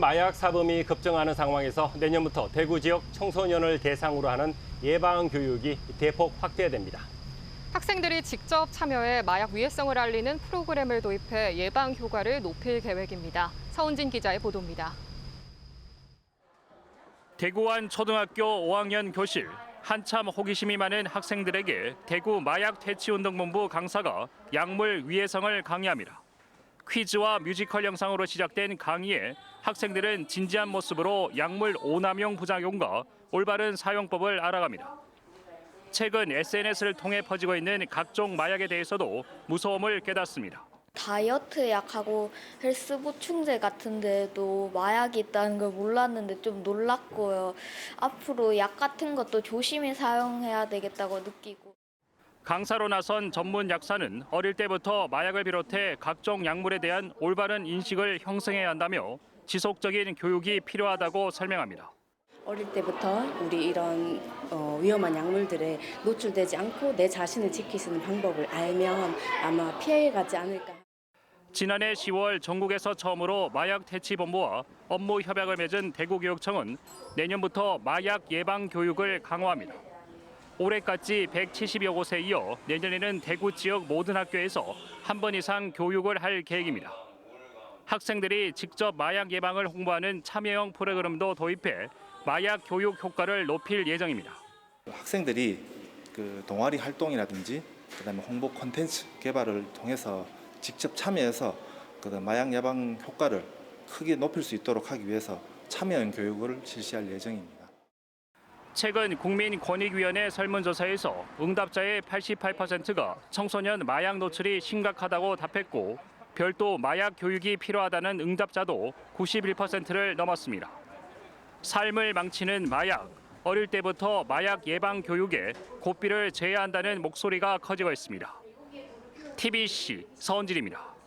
마약 사범이 급증하는 상황에서 내년부터 대구 지역 청소년을 대상으로 하는 예방 교육이 대폭 확대됩니다. 학생들이 직접 참여해 마약 위해성을 알리는 프로그램을 도입해 예방 효과를 높일 계획입니다. 서은진 기자의 보도입니다. 대구안 초등학교 5학년 교실 한참 호기심이 많은 학생들에게 대구 마약 퇴치 운동본부 강사가 약물 위해성을 강의합니다. 퀴즈와 뮤지컬 영상으로 시작된 강의에 학생들은 진지한 모습으로 약물 오남용 부작용과 올바른 사용법을 알아갑니다. 최근 SNS를 통해 퍼지고 있는 각종 마약에 대해서도 무서움을 깨닫습니다. 다이어트 약하고 헬스 보충제 같은 데도 마약이 있다는 걸 몰랐는데 좀 놀랐고요. 앞으로 약 같은 것도 조심히 사용해야 되겠다고 느끼고. 강사로 나선 전문 약사는 어릴 때부터 마약을 비롯해 각종 약물에 대한 올바른 인식을 형성해야 한다며 지속적인 교육이 필요하다고 설명합니다. 어릴 때부터 우리 이런 어, 위험한 약물들에 노출되지 않고 내 자신을 지킬 수 있는 방법을 알면 아마 피해 가지 않을까. 지난해 10월 전국에서 처음으로 마약 퇴치 본부와 업무 협약을 맺은 대구교육청은 내년부터 마약 예방 교육을 강화합니다. 올해까지 170여 곳에 이어 내년에는 대구 지역 모든 학교에서 한 번 이상 교육을 할 계획입니다. 학생들이 직접 마약 예방을 홍보하는 참여형 프로그램도 도입해 마약 교육 효과를 높일 예정입니다. 학생들이 그 동아리 활동이라든지 그다음에 홍보 콘텐츠 개발을 통해서 직접 참여해서 그 마약 예방 효과를 크게 높일 수 있도록 하기 위해서 참여형 교육을 실시할 예정입니다. 최근 국민권익위원회 설문조사에서 응답자의 88%가 청소년 마약 노출이 심각하다고 답했고 별도 마약 교육이 필요하다는 응답자도 91%를 넘었습니다. 삶을 망치는 마약, 어릴 때부터 마약 예방 교육에 고삐를 제해야 한다는 목소리가 커지고 있습니다. TBC 서은진입니다.